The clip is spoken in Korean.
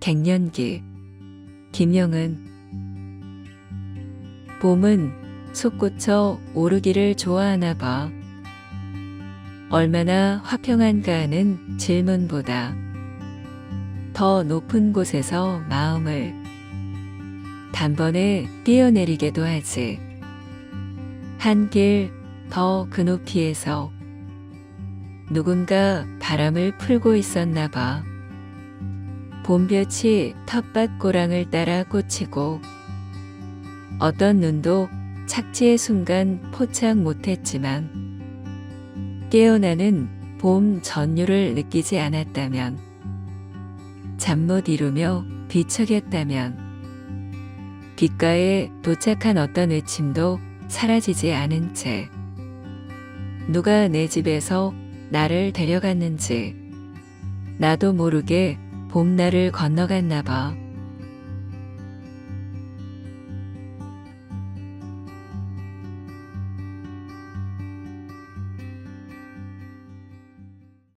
갱년기 김영은 봄은 솟구쳐 오르기를 좋아하나 봐. 얼마나 화평한가 하는 질문보다 더 높은 곳에서 마음을 단번에 뛰어내리게도 하지. 한 길 더 그 높이에서 누군가 바람을 풀고 있었나 봐. 봄볕이 텃밭 고랑을 따라 꽂히고 어떤 눈도 착지의 순간 포착 못했지만 깨어나는 봄 전율을 느끼지 않았다면 잠 못 이루며 뒤척였다면 귓가에 도착한 어떤 외침도 사라지지 않은 채 누가 내 집에서 나를 데려갔는지 나도 모르게 봄날을 건너갔나 봐.